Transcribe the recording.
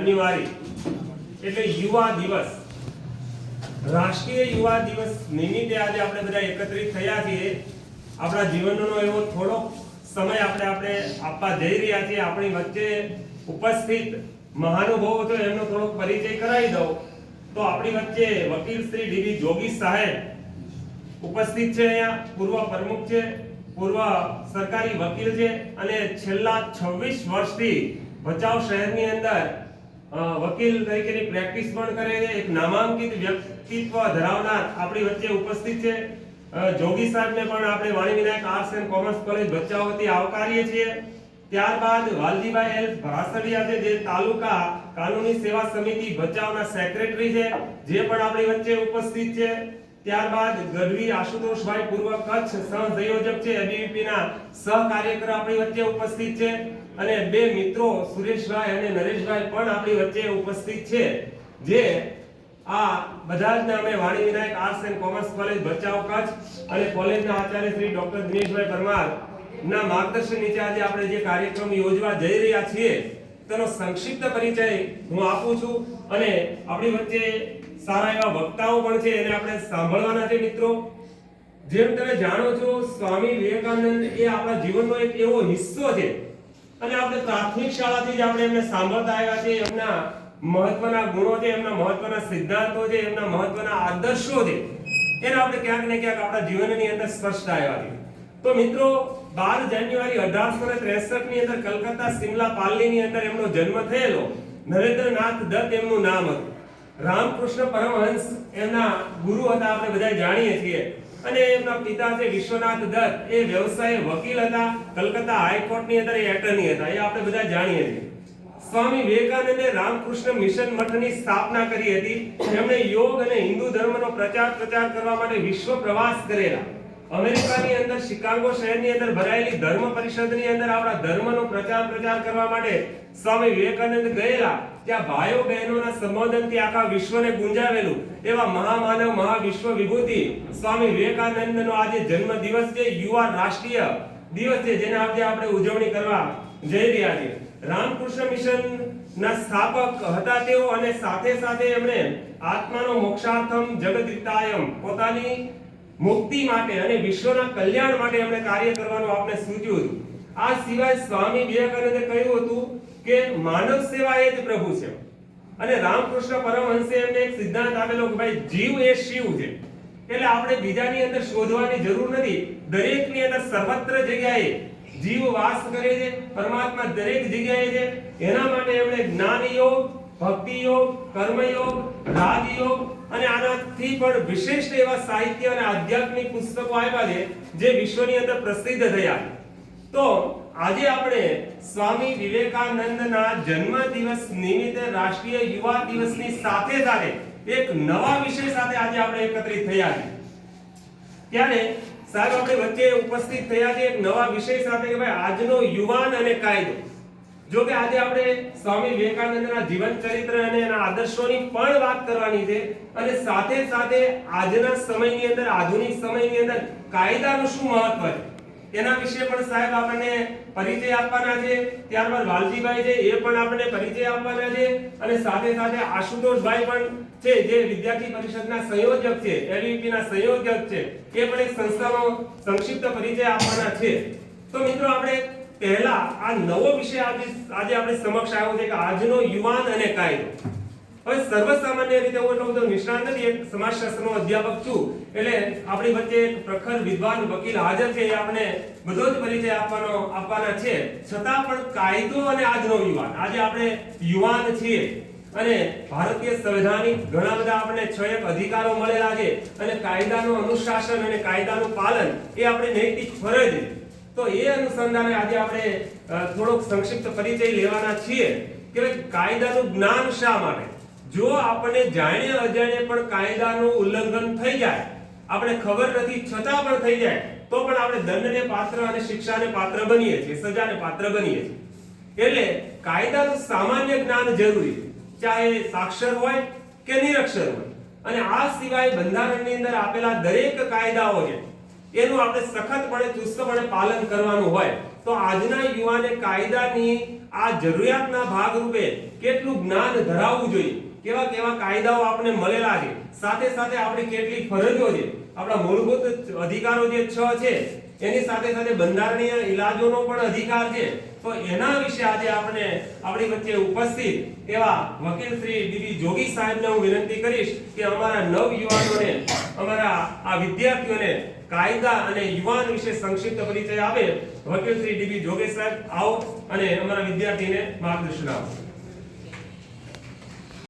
જાન્યુઆરી એટલે યુવા દિવસ. રાષ્ટ્રીય યુવા દિવસ નિમિત્તે આજે આપણે બધા એકત્રિત થયા છીએ. આપણા જીવનનો એવો થોડો સમય આપણે આપણે આપવા જઈ રહ્યા છીએ. આપણી વચ્ચે ઉપસ્થિત મહાનુભાવો તો એમનો થોડો પરિચય કરાવી દઉં. તો આપણી વચ્ચે વકીલ શ્રી ડીબી જોગી સાહેબ ઉપસ્થિત છે અહીંયા. પૂર્વ પ્રમુખ છે, પૂર્વ સરકારી વકીલ છે અને છેલ્લા 26 વર્ષથી ભચાઉ શહેરની અંદર વકીલ તરીકેની પ્રેક્ટિસ પણ કરે છે. એક નામાંકિત વ્યક્તિત્વ ધરાવનાર આપણી વચ્ચે ઉપસ્થિત છે. જોગી સાહેબને પણ આપણે Vani Vinayak arts and commerce college Bhachau વતી આવકારીએ છીએ. ત્યારબાદ વાલજીભાઈ એલ ભરાસડિયા છે, જે તાલુકા કાનૂની સેવા સમિતિ ભચાઉના સેક્રેટરી છે, જે પણ આપણી વચ્ચે ઉપસ્થિત છે. ત્યારબાદ ગઢવી આશુતોષભાઈ પૂર્વ કચ્છ સહસંયોજક છે એબીવીપી ના સહકાર્યકર આપણી વચ્ચે ઉપસ્થિત છે અને બે મિત્રો, સુરેશભાઈ અને નરેશભાઈ પણ આપણી વચ્ચે ઉપસ્થિત છે, જે આ બધા જ નામે Vani Vinayak arts and commerce college Bhachau Kutch અને કોલેજના આચાર્ય શ્રી ડોક્ટર દિનેશભાઈ પરમાર ના માર્ગદર્શન નીચે આજે આપણે જે કાર્યક્રમ યોજવા જઈ રહ્યા છીએ, તેનો સંક્ષિપ્ત પરિચય હું આપું છું અને આપણી વચ્ચે સારા એવા વક્તાઓ પણ છે, એને આપણે સાંભળવાના છે મિત્રો. જેમ તમે જાણો છો, સ્વામી વિવેકાનંદ એ આપણા જીવનનો એક એવો હિસ્સો છે. અને આપણે પ્રાથમિક શાળાથી જ આપણે એમને સાંભળતા આવ્યા છે, એમના મહત્વના ગુણો છે, એમના મહત્વના સિદ્ધાંતો છે, એમના મહત્વના આદર્શો છે. એને આપણે ક્યાંક ને ક્યાંક આપણા જીવનની અંદર સ્પષ્ટ આવ્યા છે. તો મિત્રો, બાર જાન્યુઆરી 1863 ની અંદર કલકત્તા સિમલા પાલ્લીની અંદર એમનો જન્મ થયેલો. નરેન્દ્રનાથ દત્ત એમનું નામ હતું. રામકૃષ્ણ પરમહંસ એમના ગુરુ હતા, આપણે બધા જાણીએ છીએ. અને એમના પિતા છે વિશ્વનાથ દત્ત. એ વ્યવસાય વકીલ હતા, કલકત્તા હાઈકોર્ટની અંદર એ એટર્ની હતા. એ આપણે બધા જાણીએ છીએ. સ્વામી વિવેકાનંદે રામકૃષ્ણ મિશન મઠની સ્થાપના કરી હતી. એમણે યોગ અને હિન્દુ ધર્મનો પ્રચાર પ્રચાર કરવા માટે વિશ્વ પ્રવાસ કરેલા. અમેરિકાની અંદર, શિકાગો શહેરની અંદર ભરાયેલી ધર્મ પરિષદની અંદર આપણા ધર્મનો પ્રચાર પ્રચાર કરવા માટે સ્વામી વિવેકાનંદ ગયેલા. ત્યાં ભાઈઓ બહેનોના સંબોધનથી આખા વિશ્વને ગુંજાવેલું. એવા મહામાનવ મહાવિશ્વ વિભૂતિ સ્વામી વિવેકાનંદનો આજે જન્મ દિવસ છે, યુવા રાષ્ટ્રીય દિવસ છે, જેને આજે આપણે ઉજવણી કરવા જઈ રહ્યા છીએ. રામકૃષ્ણ મિશન ના સ્થાપક હતા તેઓ અને સાથે સાથે એમણે આત્માનો મોક્ષાર્થમ જગદિતાયમ પોતાની મુક્તિ માટે અને વિશ્વના કલ્યાણ માટે એમણે કાર્ય કરવાનું આપણે સૂચ્યું હતું. આ સિવાય સ્વામી વિવેકાનંદે કહ્યું હતું કે માનવ સેવા એ જ પ્રભુ છે. અને રામકૃષ્ણ પરમહંસે એમને એક સિદ્ધાંત આપેલો કે ભાઈ જીવ એ શિવ છે. એટલે આપણે બીજાની અંદર શોધવાની જરૂર નથી. દરેકની અંદર સર્વત્ર જગ્યાએ જીવ વાસ કરે છે. પરમાત્મા દરેક જગ્યાએ છે. એના માટે એમણે જ્ઞાન યોગ ભક્તિ યોગ કર્મ યોગ રાગ યોગ અને આનાથી પણ વિશિષ્ટ એવા સાહિત્ય અને આધ્યાત્મિક પુસ્તકો આવ્યા છે, જે વિશ્વની અંદર પ્રસિદ્ધ થયા. તો આજે આપણે સ્વામી વિવેકાનંદના જન્મ દિવસ નિમિત્તે રાષ્ટ્રીય યુવા દિવસની સાથે સાથે એક નવા વિષય સાથે આજે આપણે એકત્રિત થયા છે. ત્યારે સાહેબ, આપણે વચ્ચે ઉપસ્થિત થયા છે એક નવા વિષય સાથે કે ભાઈ આજનો યુવાન અને કાયદો. જો કે આજે આપણે સ્વામી વિવેકાનંદના જીવન ચરિત્ર અને એના આદર્શોની પણ વાત કરવાની છે અને સાથે સાથે આજના સમયની અંદર, આધુનિક સમયની અંદર કાયદાનું શું મહત્વ છે? એના વિશે પણ સાહેબ આપણને પરિચય આપવાના છે. ત્યારબાદ વાલજીભાઈ છે, એ પણ આપણને પરિચય આપવાના છે. અને સાથે સાથે આશુતોષભાઈ પણ છે, જે વિદ્યાર્થી પરિષદના સંયોજક છે LVP ના સંયોજક છે. એ પણ એક સંસ્થાનો સંક્ષિપ્ત પરિચય આપવાના છે. તો મિત્રો, આપણે પહેલા આ નવો વિષય આજે આજે આપણે સમક્ષ આવ્યો છે કે આજનો યુવાન અને કાયદો. હવે સર્વસામાન્ય રીતે હું એટલો બધો નિષ્ણાંત નથી, એક સમાજશાસ્ત્રનો અધ્યાપક છું, એટલે આપણી વચ્ચે એક પ્રખર વિદ્વાન વકીલ હાજર છે, એ આપણે બધો જ પરિચય આપવાનો, આપવાના છે. છતાં પણ કાયદો અને આજનો યુવાન. આજે આપણે યુવાન છીએ અને ભારતીય સંવિધાનિક ઘણા બધા આપણને છ એક અધિકારો મળેલા છે અને કાયદાનું અનુશાસન અને કાયદાનું પાલન એ આપણે નૈતિક ફરજ છે. તો એ અનુસંધાને આજે આપણે થોડોક સંક્ષિપ્ત પરિચય લેવાના છીએ કે કાયદાનું જ્ઞાન શા માટે? જો આપણે જાણે અજાણે પણ કાયદાનું ઉલ્લંઘન થઈ જાય, આપણે ખબર નથી, છતાં પણ થઈ જાય, તો પણ આપણે દંડને પાત્ર અને શિક્ષાને પાત્ર બનીએ છીએ, સજાને પાત્ર બનીએ છીએ. એટલે કાયદાનું સામાન્ય જ્ઞાન જરૂરી છે, ચાહે સાક્ષર હોય કે નિરક્ષર હોય. અને આ સિવાય બંધારણની અંદર આપેલા દરેક કાયદાઓ છે એનું આપણે સખતપણે, ચુસ્તપણે પાલન કરવાનું હોય. તો આજના યુવાને કાયદાની આ જરૂરિયાતના ભાગરૂપે કેટલું જ્ઞાન ધરાવવું જોઈએ? કેવા કેવા કાયદાઓ આપણે મળેલા છે? સાથે સાથે આપણી કેટલી ફરજો છે. આપણા મૂળભૂત અધિકારો જે છ છે એની સાથે સાથે બંધારણીય ઇલાજોનો પણ અધિકાર છે. તો એના વિશે આજે આપણે આપણી વચ્ચે ઉપસ્થિત એવા વકીલ શ્રી ડીબી જોગી સાહેબને હું વિનંતી કરીશ કે અમારા નવ યુવાનોને, અમારા આ વિદ્યાર્થીઓને કાયદા અને યુવાન વિશે સંક્ષિપ્ત પરિચય આપે. વકીલ શ્રી ડીબી જોગી સાહેબ આવો અને અમારા વિદ્યાર્થીને માર્ગદર્શન આપો.